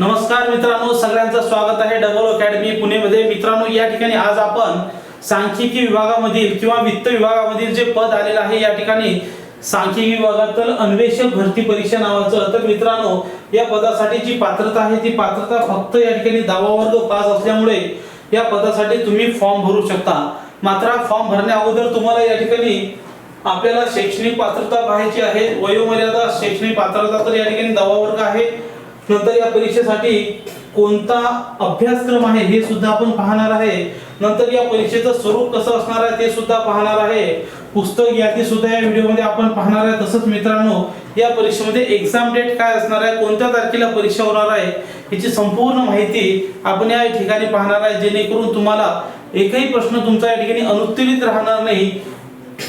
नमस्कार मित्रांनो सगळ्यांचं स्वागत आहे डबल अकॅडमी पुणेमध्ये. मित्रांनो या ठिकाणी आज आपण सांख्यिकी विभागामधील किंवा वित्त विभागामधील जे पद आलेलं आहे या ठिकाणी सांख्यिकी विभागातील अन्वेषक भरती परीक्षा नावाचं. तर मित्रांनो या पदासाठी जी पात्रता आहे ती पात्रता फक्त या ठिकाणी दावा वर्ग पास असल्यामुळे या पदासाठी तुम्ही फॉर्म भरू शकता. मात्र फॉर्म भरण्या अगोदर तुम्हाला या ठिकाणी आपल्याला शैक्षणिक पात्रता पाहायची आहे. वयोमर्यादा शैक्षणिक पात्रता तर या ठिकाणी दावा वर्ग आहे. नंतर या परीक्षेसाठी कोणता अभ्यासक्रम आहे हे सुद्धा आपण पाहणार आहे. नंतर या परीक्षेचं स्वरूप कसं असणार आहे ते सुद्धा पाहणार आहे. पुस्तक यादी सुद्धा या व्हिडिओमध्ये आपण पाहणार आहे. तसंच मित्रांनो या परीक्षेमध्ये एक्झाम डेट काय असणार आहे कोणत्या तारखेला परीक्षा होणार आहे याची संपूर्ण माहिती आपण या ठिकाणी पाहणार आहे. जेणेकरून तुम्हाला एकही प्रश्न तुमचा या ठिकाणी अनुत्तरित राहणार नाही.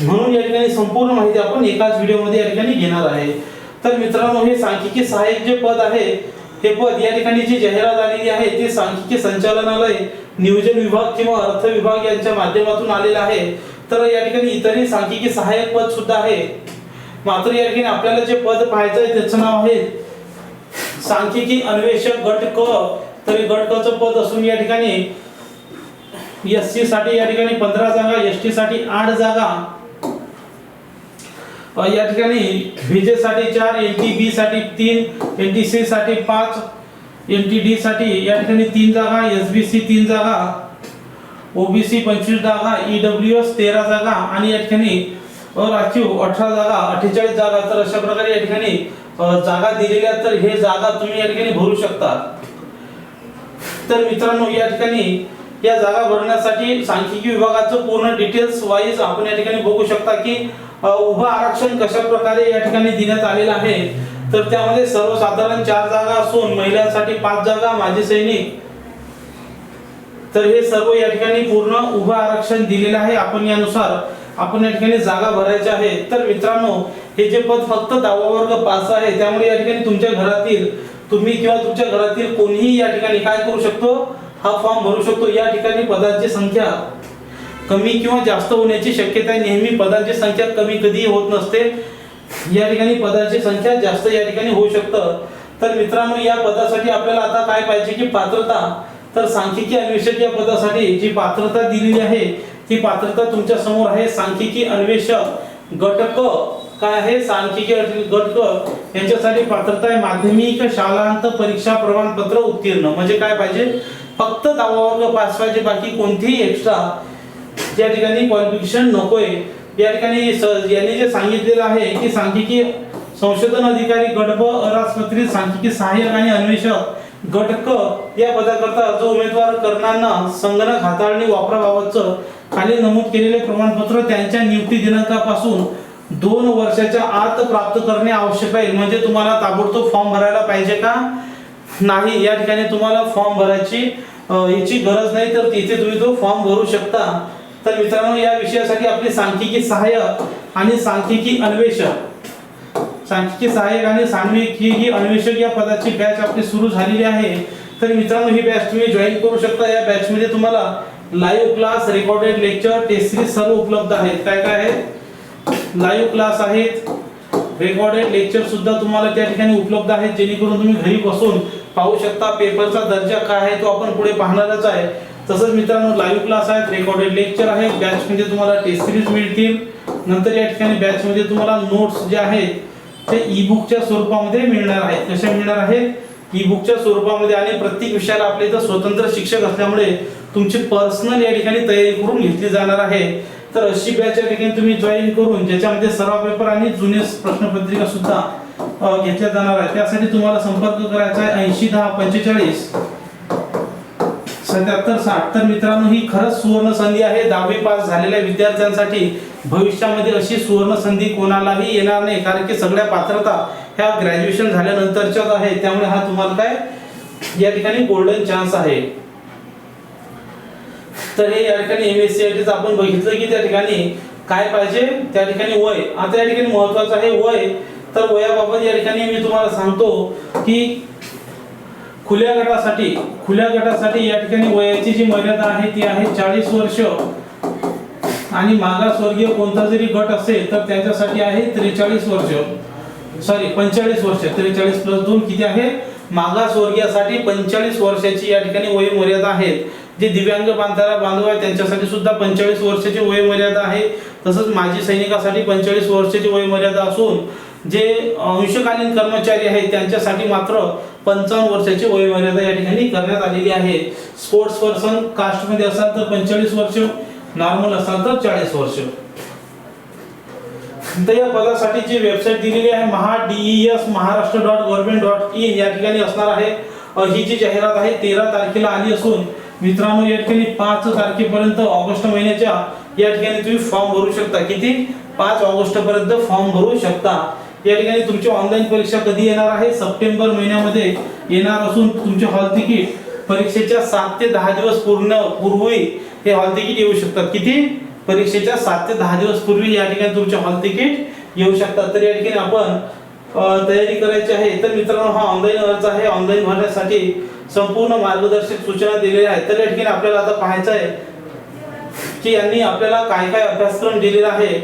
म्हणून या ठिकाणी संपूर्ण माहिती आपण एकाच व्हिडिओमध्ये या ठिकाणी घेणार आहे. तर मित्रांनो हे सांख्यिकी सहाय्यक जे पद आहे हे पद या ठिकाणी जी जाहिरात आलेली आहे ते सांख्यिकी संचालनालय नियोजन विभाग किंवा अर्थ विभाग यांच्या माध्यमातून आलेलं आहे. तर या ठिकाणी इतरही सांख्यिकी सहाय्यक पद सुद्धा आहे. मात्र या ठिकाणी आपल्याला जे पद पाहायचं आहे त्याचं नाव आहे सांख्यिकी अन्वेषक गट क तरी गट क पद असून या ठिकाणी एस सी साठी या ठिकाणी पंधरा जागा एस टी साठी आठ जागा या ठिकाणी व्हीजे साठी चार एन टी बी साठी तीन एन टी सी साठी पाच एन टी डी साठी या ठिकाणी तीन जागा एस बी सी तीन जागा ओबीसी पंचवीस जागा ई डब्ल्यू एस तेरा जागा आणि या ठिकाणी राखीव अठरा जागा अठ्ठेचाळीस जागा. तर अशा प्रकारे या ठिकाणी जागा दिलेल्या तर हे जागा तुम्ही या ठिकाणी भरू शकता. तर मित्रांनो या ठिकाणी या जागा भरण्यासाठी सांख्यिकी विभागाचं पूर्ण डिटेल्स वाईज आपण या ठिकाणी बघू शकता की उभं आरक्षण कशा प्रकारे या ठिकाणी देण्यात आलेलं आहे. तर त्यामध्ये सर्वसाधारण चार जागा असून महिलांसाठी पाच जागा माजी सैनिक. तर हे सर्व या ठिकाणी पूर्ण उभं आरक्षण दिलेलं आहे आपण यानुसार. आपण या ठिकाणी जागा भरायच्या आहे. तर मित्रांनो हे जे पद फक्त दहावा वर्ग पास आहे त्यामुळे या ठिकाणी तुमच्या घरातील तुम्ही किंवा तुमच्या घरातील कोणीही या ठिकाणी काय करू शकतो? हा फॉर्म भरू शकतो. या ठिकाणी पदांची संख्या कमी किंवा जास्त होण्याची शक्यता नेहमी पदांची संख्या कमी कधीही होत नसते. या ठिकाणी पदांची संख्या जास्त या ठिकाणी होऊ शकतं. तर मित्रांनो या पदासाठी आपल्याला आता काय पाहिजे की पात्रता? तर सांख्यिकी अन्वेषक या पदासाठी जी पात्रता दिलेली आहे ती पात्रता तुमच्यासमोर आहे. सांख्यिकी अन्वेषक गटक काय आहे? सांख्यिकी गटक यांच्यासाठी पात्रता आहे. माध्यमिक शालांत परीक्षा प्रमाणपत्र उत्तीर्ण. म्हणजे काय पाहिजे? फक्त दहावा वर्ग पास पाहिजे बाकी कोणतीही एक्स्ट्रा या ठिकाणी क्वालिफिकेशन नकोय या ठिकाणी यांनी जे सांगितलेलं आहे की सांख्यिकी संशोधन अधिकारी गट ब सांख्यिकी सहाय्यक आणि अन्वेषक गट क या पदाकरता अर्ज उमेदवार करणाऱ्यांना संगणक हाताळणी वापराबाबतचं खाली नमूद केलेले प्रमाणपत्र त्यांच्या नियुक्ती दिनांकापासून दोन वर्षाच्या आत प्राप्त करणे आवश्यक आहे. म्हणजे तुम्हाला ताबडतोब फॉर्म भरायला पाहिजे का? नाही या ठिकाणी तुम्हाला फॉर्म भरायची याची गरज नाही तर तिथे तुम्ही तो फॉर्म भरू शकता. तर मित्रांनो या विषयासाठी आपली सांख्यिकी सहाय्यक आणि सांख्यिकी अन्वेषक. सांख्यिकी सहाय्यक आणि सांख्यिकी अन्वेषक या पदाची बॅच आपली सुरू झालेली आहे. तर मित्रांनो ही बॅच तुम्ही जॉईन करू शकता. या बॅचमध्ये तुम्हाला live class recorded lecture test series सर्व उपलब्ध आहेत. काय काय आहेत? लाईव्ह क्लास आहेत. रेकॉर्डेड लेक्चर सुद्धा तुम्हाला त्या ठिकाणी उपलब्ध आहेत. जेणेकरून तुम्ही घरी बसून पाहू शकता पेपरचा दर्जा काय आहे तो आपण पुढे पाहणारच आहे. तसंच मित्रांनो लाईव्ह क्लास आहेत रेकॉर्डेड लेक्चर आहेत. बॅचमध्ये तुम्हाला टेस्ट सिरीज मिळतील. नंतर या ठिकाणी बॅचमध्ये तुम्हाला नोट्स जे आहेत ते ई बुकच्या स्वरूपामध्ये मिळणार आहेत कशा मिळणार आहेत ई बुकच्या स्वरूपामध्ये आणि प्रत्येक विषयाला आपले इथं स्वतंत्र शिक्षक असल्यामुळे तुमची पर्सनल या ठिकाणी तयारी करून घेतली जाणार आहे. तर अशी बॅच या ठिकाणी तुम्ही जॉईन करून ज्याच्यामध्ये सराव पेपर आणि जुने प्रश्नपत्रिका सुद्धा घेतल्या जाणार आहे. त्यासाठी तुम्हाला संपर्क करायचा आहे ऐंशी दहा पंचेचाळीस. सत्याहत्तर साठ तर मित्रांनो ही खरंच सुवर्ण संधी आहे. दहावी पास झालेल्या विद्यार्थ्यांसाठी भविष्यामध्ये अशी सुवर्ण संधी कोणालाही येणार नाही कारण की सगळ्या पात्रता ह्या ग्रॅज्युएशन झाल्यानंतरच्याच आहे. त्यामुळे हा तुम्हाला काय? या ठिकाणी गोल्डन चान्स आहे. तर हे या ठिकाणी एम एस सी आय टीचं आपण बघितलं की त्या ठिकाणी काय पाहिजे? त्या ठिकाणी वय. आता या ठिकाणी महत्वाचं आहे वय. तर वयाबाबत या ठिकाणी मी तुम्हाला सांगतो की खुल्या गटासाठी खुल्या गटासाठी या ठिकाणी वयाची जी मर्यादा आहे ती आहे चाळीस वर्ष. आणि मागासवर्गीय कोणता जरी गट असेल तर त्याच्यासाठी आहे त्रेचाळीस वर्ष. सॉरी पंचेचाळीस वर्ष. त्रेचाळीस प्लस दोन किती आहे? मागासवर्गीयासाठी पंचेचाळीस वर्षाची या ठिकाणी वय मर्यादा आहे. जे दिव्यांग बांधणारा बांधव आहे त्यांच्यासाठी सुद्धा पंचेचाळीस वर्षाची वयमर्यादा आहे. तसंच माजी सैनिकासाठी पंचेचाळीस वर्षाची वयमर्यादा असून जे अंशकालीन कर्मचारी आहेत त्यांच्यासाठी मात्र पंचावन्न वर्षाची वयमर्यादा या ठिकाणी करण्यात आलेली आहे. स्पोर्ट्स पर्सन कास्टमध्ये असाल तर पंचेचाळीस वर्ष नॉर्मल असाल तर चाळीस वर्ष. तर या पदासाठी जी वेबसाईट दिलेली आहे Maha DES Maharashtra dot government dot in या ठिकाणी असणार आहे. ही जी जाहिरात आहे तेरा तारखेला आली असून मित्रांनो या ठिकाणी पाच तारखेपर्यंत ऑगस्ट महिन्याच्या या ठिकाणी तुम्ही फॉर्म भरू शकता. किती? पाच ऑगस्ट पर्यंत फॉर्म भरू शकता. या ठिकाणी तुमची ऑनलाईन परीक्षा कधी येणार आहे? सप्टेंबर महिन्यामध्ये येणार असून तुमचे हॉल तिकीट परीक्षेच्या सात ते दहा दिवस पूर्ण पूर्वी हे हॉल तिकीट येऊ शकतात. किती? परीक्षेच्या सात ते दहा दिवस पूर्वी या ठिकाणी तुमचे हॉल तिकीट येऊ शकतात. तर या ठिकाणी आपण तयारी करायची आहे. तर मित्रांनो हा ऑनलाईन अर्ज आहे. ऑनलाईन भरण्यासाठी संपूर्ण मार्गदर्शक सूचना दिलेल्या आहेत. तर या ठिकाणी आपल्याला आता पाहायचं आहे की यांनी आपल्याला काय काय अभ्यासक्रम दिलेला आहे.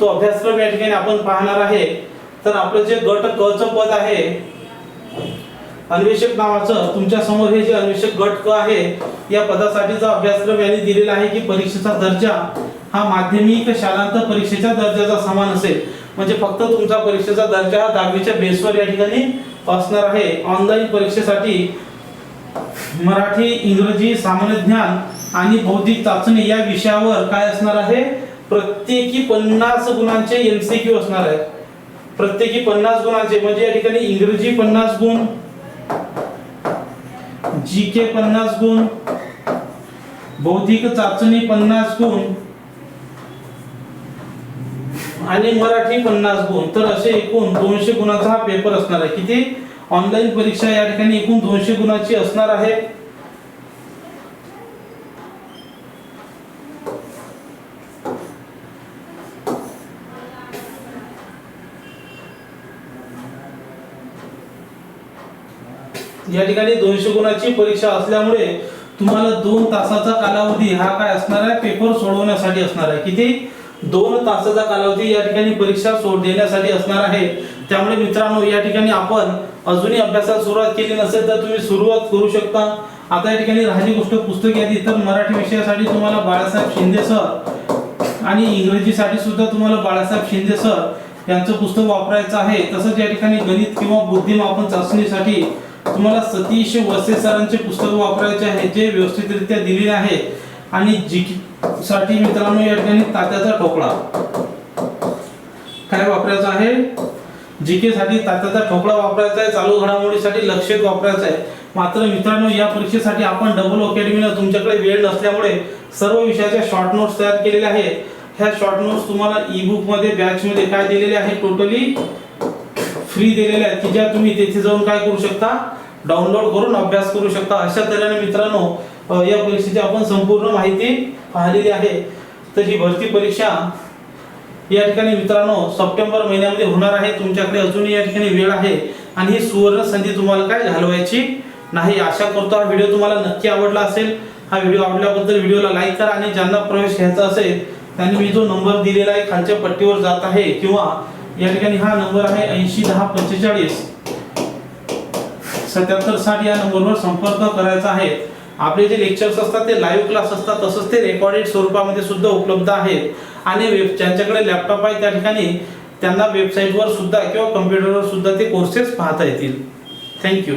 तो अभ्यासक्रम या ठिकाणी आपण पाहणार आहे. तर आपलं जे गट क च पद आहे अन्वेषक नावाचं तुमच्यासमोर हे जे अन्वेषक गट क आहे या पदासाठीचा अभ्यासक्रम यांनी दिलेला आहे की परीक्षेचा दर्जा हा माध्यमिक शालांत परीक्षेच्या दर्जाचा समान असेल. म्हणजे फक्त तुमचा परीक्षेचा दर्जा हा दहावीच्या बेसवर या ठिकाणी असणार आहे. ऑनलाईन परीक्षेसाठी मराठी इंग्रजी सामान्य ज्ञान आणि बौद्धिक चाचणी या विषयावर काय असणार आहे? प्रत्येकी पन्नास गुणांचे एमसीक्यू असणार आहे. प्रत्येकी पन्नास गुणांचे म्हणजे या ठिकाणी इंग्रजी पन्नास गुण जी के पन्नास गुण बौद्धिक चाचणी पन्नास गुण आणि मराठी पन्नास गुण. तर असे एकूण दोनशे गुणाचा हा पेपर असणार आहे. किती? ऑनलाईन परीक्षा या ठिकाणी एकूण दोनशे गुणाची असणार आहे. या ठिकाणी दोनशे गुणाची परीक्षा असल्यामुळे तुम्हाला दोन तासाचा कालावधी हा काय असणार आहे? पेपर सोडवण्यासाठी असणार आहे. किती? दोन तासाचा कालावधी या ठिकाणी परीक्षा सोड देण्यासाठी असणार आहे. त्यामुळे मित्रांनो या ठिकाणी आपण अजूनही अभ्यासाला सुरुवात केली नसेल तर तुम्ही सुरुवात करू शकता. आता या ठिकाणी राहिली गोष्ट पुस्तक यादी. तर मराठी विषयासाठी तुम्हाला बाळासाहेब शिंदे सर आणि इंग्रजीसाठी सुद्धा तुम्हाला बाळासाहेब शिंदे सर यांचं पुस्तक वापरायचं आहे. तसंच या ठिकाणी गणित किंवा बुद्धिमापन चाचणीसाठी तुम्हाला सतीश वसे सरांचे पुस्तक वापरायचे आहे जे व्यवस्थितरित्या दिलेले आहे. आणि जी साठी मित्रांनो या ठिकाणी तात्याचा ठोकळा. काय वापरायचं आहे? जीके साठी तात्याचा ठोकळा वापरायचा आहे चालू घडामोडीसाठी लक्षेत वापरायचं आहे. मात्र मित्रांनो या परीक्षेसाठी आपण डबल अकॅडमीनं तुमच्याकडे वेळ नसल्यामुळे सर्व विषयाच्या शॉर्ट नोट्स तयार केलेल्या आहेत. ह्या शॉर्ट नोट्स तुम्हाला ई बुकमध्ये मध्ये काय दिलेले आहे टोटली फ्री दिलेल्या आहेत की ज्या तुम्ही तेथे जाऊन काय करू शकता? डाउनलोड करून अभ्यास करू शकता. अशा तऱ्हेने मित्रांनो या परीक्षेची आपण संपूर्ण माहिती पाहिलेली आहे. तर ही भरती परीक्षा या ठिकाणी मित्रांनो सप्टेंबर महिन्यामध्ये होणार आहे. तुमच्याकडे अजूनही या ठिकाणी वेळ आहे. आणि ही सुवर्ण संधी तुम्हाला काय घालवायची नाही आशा करतो हा व्हिडिओ तुम्हाला नक्की आवडला असेल. हा व्हिडिओ आवडल्याबद्दल व्हिडिओला लाईक करा आणि ज्यांना प्रवेश घ्यायचा असेल त्यांनी मी जो नंबर दिलेला आहे खालच्या पट्टीवर जात आहे किंवा या ठिकाणी हा नंबर आहे ऐंशी दहा पंचेचाळीस. सत्याहत्तर साठ या नंबरवर संपर्क करायचा आहे. आपले जे लेक्चर्स असतात ते लाईव्ह क्लास असतात तसंच ते रेकॉर्डेड स्वरूपामध्ये सुद्धा उपलब्ध आहेत. आणि वेब ज्यांच्याकडे लॅपटॉप आहे त्या ठिकाणी त्यांना वेबसाईटवर सुद्धा किंवा कम्प्युटरवर सुद्धा ते कोर्सेस पाहता येतील. थँक्यू